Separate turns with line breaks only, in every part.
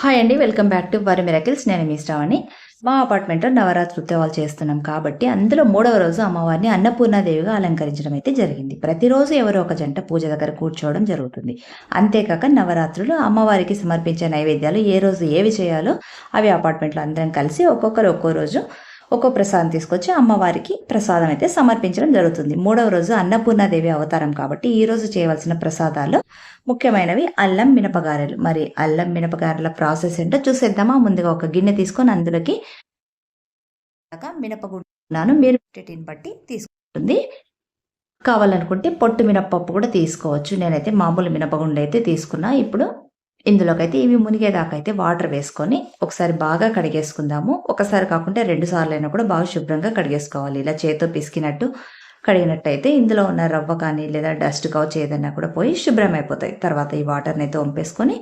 Hi అండి welcome back to వరి miracles నేను మీ శ్రావణి. మా అపార్ట్మెంట్లో నవరాత్రి ఉత్సవాలు చేస్తున్నాం కాబట్టి అందులో మూడవ రోజు అమ్మవారిని అన్నపూర్ణాదేవిగా అలంకరించడం అయితే జరిగింది. ప్రతిరోజు ఎవరో ఒక జంట పూజ దగ్గర కూర్చోవడం జరుగుతుంది. అంతేకాక నవరాత్రులు అమ్మవారికి సమర్పించే నైవేద్యాలు ఏ రోజు ఏవి చేయాలో అవి అపార్ట్మెంట్లో అందరం కలిసి ఒక్కొక్కరు ఒక్కో రోజు ఒక్కో ప్రసాదం తీసుకొచ్చి అమ్మవారికి ప్రసాదం అయితే సమర్పించడం జరుగుతుంది. మూడవ రోజు అన్నపూర్ణాదేవి అవతారం కాబట్టి ఈ రోజు చేయవలసిన ప్రసాదాలు ముఖ్యమైనవి అల్లం మినపగారెలు. మరి అల్లం మినపగారెల ప్రాసెస్ ఏంటో చూసేద్దామా? ముందుగా ఒక గిన్నె తీసుకొని అందులోకి మినపగుండాను మీరు పెట్టేటిని బట్టి తీసుకుంటుంది. కావాలనుకుంటే పొట్టు మినపప్పు కూడా తీసుకోవచ్చు. నేనైతే మామూలు మినపగుండ అయితే తీసుకున్నా. ఇప్పుడు ఇందులోకి అయితే ఇవి మునిగేదాకా అయితే వాటర్ వేసుకొని ఒకసారి బాగా కడిగేసుకుందాము. ఒకసారి కాకుండా రెండు సార్లు అయినా కూడా బాగా శుభ్రంగా కడిగేసుకోవాలి. ఇలా చేతితో పిసికినట్టు కడిగినట్టయితే ఇందులో ఉన్న రవ్వ కానీ లేదా డస్ట్ కావచ్చు ఏదైనా కూడా పోయి శుభ్రం అయిపోతాయి తర్వాత ఈ వాటర్ని అయితే వంపేసుకొని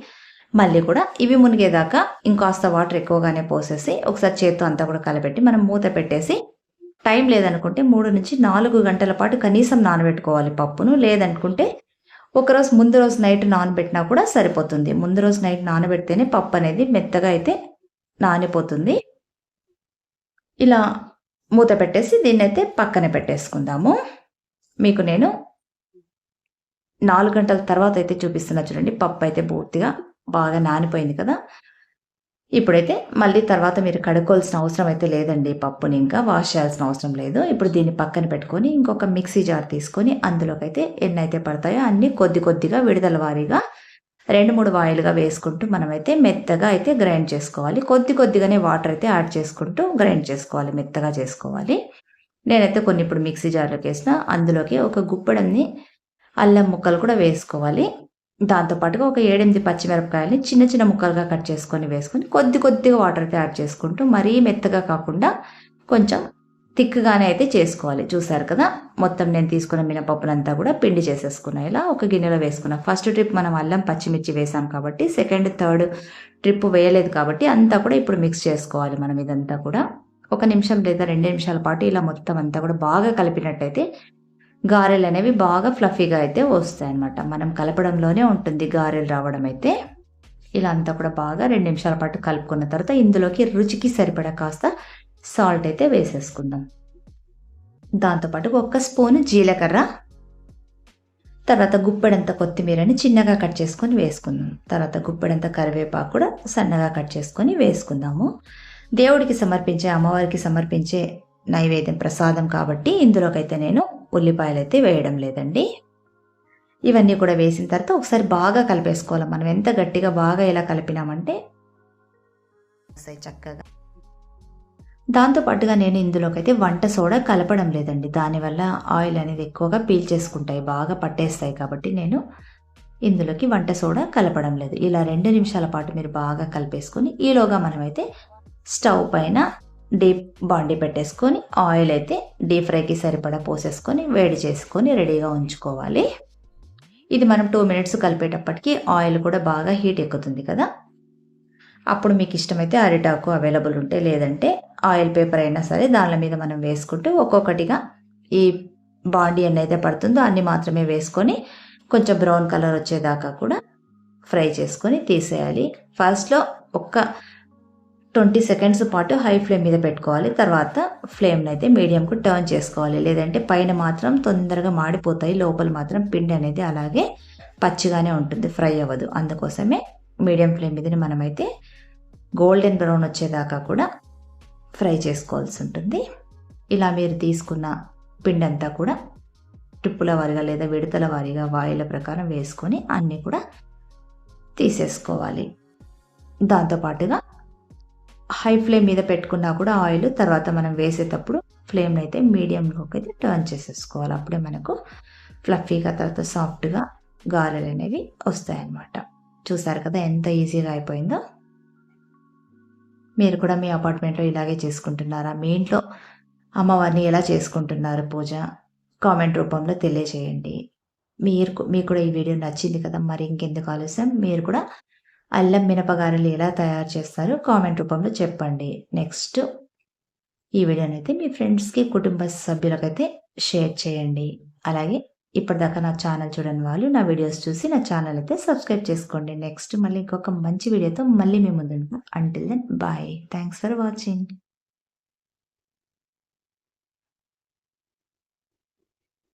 మళ్ళీ కూడా ఇవి మునిగేదాకా ఇంకాస్త వాటర్ ఎక్కువగానే పోసేసి ఒకసారి చేత్తో అంతా కూడా కలపెట్టి మనం మూత పెట్టేసి టైం లేదనుకుంటే మూడు నుంచి నాలుగు గంటల పాటు కనీసం నానబెట్టుకోవాలి పప్పును. లేదనుకుంటే ఒకరోజు ముందు రోజు నైట్ నానబెట్టినా కూడా సరిపోతుంది. ముందు రోజు నైట్ నానబెడితేనే పప్పు అనేది మెత్తగా అయితే నానిపోతుంది. ఇలా మూత పెట్టేసి దీన్ని అయితే పక్కన పెట్టేసుకుందాము. మీకు నేను నాలుగు గంటల తర్వాత అయితే చూపిస్తున్నా చూడండి పప్పు అయితే పూర్తిగా బాగా నానిపోయింది కదా. ఇప్పుడైతే మళ్ళీ తర్వాత మీరు కడుక్కోవాల్సిన అవసరం అయితే లేదండి పప్పుని ఇంకా వాష్ చేయాల్సిన అవసరం లేదు. ఇప్పుడు దీన్ని పక్కన పెట్టుకొని ఇంకొక మిక్సీ జార్ తీసుకొని అందులోకైతే ఎన్నైతే ఎన్ని అయితే పడతాయో అన్ని కొద్ది కొద్దిగా విడుదల వారీగా రెండు మూడు వాయిల్గా వేసుకుంటూ మనమైతే మెత్తగా అయితే గ్రైండ్ చేసుకోవాలి. కొద్ది కొద్దిగానే వాటర్ అయితే యాడ్ చేసుకుంటూ గ్రైండ్ చేసుకోవాలి. మెత్తగా చేసుకోవాలి. నేనైతే కొన్ని ఇప్పుడు మిక్సీ జార్లోకి వేసిన అందులోకి ఒక గుప్పెడన్ని అల్లం ముక్కలు కూడా వేసుకోవాలి. దాంతోపాటుగా ఒక ఏడెనిమిది పచ్చిమిరపకాయలని చిన్న చిన్న ముక్కలుగా కట్ చేసుకొని వేసుకొని కొద్ది కొద్దిగా వాటర్ యాడ్ చేసుకుంటూ మరీ మెత్తగా కాకుండా కొంచెం థిక్గానే అయితే చేసుకోవాలి. చూసారు కదా? మొత్తం నేను తీసుకున్న మినపప్పునంతా కూడా పిండి చేసేసుకున్నా. ఇలా ఒక గిన్నెలో వేసుకున్నా. ఫస్ట్ ట్రిప్ మనం అల్లం పచ్చిమిర్చి వేసాం కాబట్టి సెకండ్ థర్డ్ ట్రిప్ వేయలేదు కాబట్టి అంతా కూడా ఇప్పుడు మిక్స్ చేసుకోవాలి మనం ఇదంతా కూడా. ఒక నిమిషం లేదా రెండు నిమిషాల పాటు ఇలా మొత్తం అంతా కూడా బాగా కలిపినట్టయితే గారెలు అనేవి బాగా ఫ్లఫీగా అయితే వస్తాయి అనమాట మనం కలపడంలోనే ఉంటుంది గారెలు రావడం అయితే. ఇలా అంతా కూడా బాగా రెండు నిమిషాల పాటు కలుపుకున్న తర్వాత ఇందులోకి రుచికి సరిపడా కాస్త సాల్ట్ అయితే వేసేసుకుందాం. దాంతోపాటు ఒక్క స్పూన్ జీలకర్ర తర్వాత గుప్పెడంత కొత్తిమీరని చిన్నగా కట్ చేసుకొని వేసుకుందాం. తర్వాత గుప్పెడంత కరివేపాకు కూడా సన్నగా కట్ చేసుకొని వేసుకుందాము. దేవుడికి సమర్పించే అమ్మవారికి సమర్పించే నైవేద్యం ప్రసాదం కాబట్టి ఇందులోకైతే నేను ఉల్లిపాయలు అయితే వేయడం లేదండి. ఇవన్నీ కూడా వేసిన తర్వాత ఒకసారి బాగా కలిపేసుకోవాలి. మనం ఎంత గట్టిగా బాగా ఇలా కలిపినామంటే చక్కగా. దాంతో పాటుగా నేను ఇందులోకైతే వంట సోడా కలపడం లేదండి. దానివల్ల ఆయిల్ అనేది ఎక్కువగా పీల్చేసుకుంటాయి బాగా పట్టేస్తాయి కాబట్టి నేను ఇందులోకి వంట సోడా కలపడం లేదు. ఇలా రెండు నిమిషాల పాటు మీరు బాగా కలిపేసుకొని ఈలోగా మనమైతే స్టవ్ పైన డీప్ బాండి పెట్టేసుకొని ఆయిల్ అయితే డీప్ ఫ్రైకి సరిపడా పోసేసుకొని వేడి చేసుకొని రెడీగా ఉంచుకోవాలి. ఇది మనం టూ మినిట్స్ కలిపేటప్పటికి ఆయిల్ కూడా బాగా హీట్ ఎక్కుతుంది కదా. అప్పుడు మీకు ఇష్టమైతే అరిటాకు అవైలబుల్ ఉంటే లేదంటే ఆయిల్ పేపర్ అయినా సరే దాని మీద మనం వేసుకుంటూ ఒక్కొక్కటిగా ఈ బాండీ ఎన్ని అయితే పడుతుందో అన్ని మాత్రమే వేసుకొని కొంచెం బ్రౌన్ కలర్ వచ్చేదాకా కూడా ఫ్రై చేసుకొని తీసేయాలి. ఫస్ట్లో ఒక్క ట్వంటీ సెకండ్స్ పాటు హై ఫ్లేమ్ మీద పెట్టుకోవాలి. తర్వాత ఫ్లేమ్ని అయితే మీడియంకు టర్న్ చేసుకోవాలి. లేదంటే పైన మాత్రం తొందరగా మాడిపోతాయి. లోపల మాత్రం పిండి అనేది అలాగే పచ్చిగానే ఉంటుంది. ఫ్రై అవ్వదు. అందుకోసమే మీడియం ఫ్లేమ్ మీదని మనమైతే గోల్డెన్ బ్రౌన్ వచ్చేదాకా కూడా ఫ్రై చేసుకోవాల్సి ఉంటుంది. ఇలా మీరు తీసుకున్న పిండి అంతా కూడా ట్రిప్పుల వారిగా లేదా విడతల వారిగా వాయిల ప్రకారం వేసుకొని అన్నీ కూడా తీసేసుకోవాలి. దాంతోపాటుగా హై ఫ్లేమ్ మీద పెట్టుకున్నా కూడా ఆయిల్ తర్వాత మనం వేసేటప్పుడు ఫ్లేమ్ని అయితే మీడియంలోకి అయితే టర్న్ చేసేసుకోవాలి. అప్పుడే మనకు ఫ్లఫీగా తర్వాత సాఫ్ట్గా గారెలు అనేవి వస్తాయన్నమాట. చూసారు కదా ఎంత ఈజీగా అయిపోయిందో? మీరు కూడా మీ అపార్ట్మెంట్లో ఇలాగే చేసుకుంటున్నారా? మీ ఇంట్లో అమ్మవారిని ఎలా చేసుకుంటున్నారు పూజ? కామెంట్ రూపంలో తెలియజేయండి. మీరు మీకు కూడా ఈ వీడియో నచ్చింది కదా? మరి ఇంకెందుకు ఆలస్యం? మీరు కూడా అల్లం మినపగారెలు ఎలా తయారు చేస్తారో కామెంట్ రూపంలో చెప్పండి. నెక్స్ట్ ఈ వీడియోనైతే మీ ఫ్రెండ్స్కి కుటుంబ సభ్యులకైతే షేర్ చేయండి. అలాగే ఇప్పటిదాకా నా ఛానల్ చూడని వాళ్ళు నా వీడియోస్ చూసి నా ఛానల్ అయితే సబ్స్క్రైబ్ చేసుకోండి. నెక్స్ట్ మళ్ళీ ఇంకొక మంచి వీడియోతో మళ్ళీ మేము ముందు until then bye thanks for watching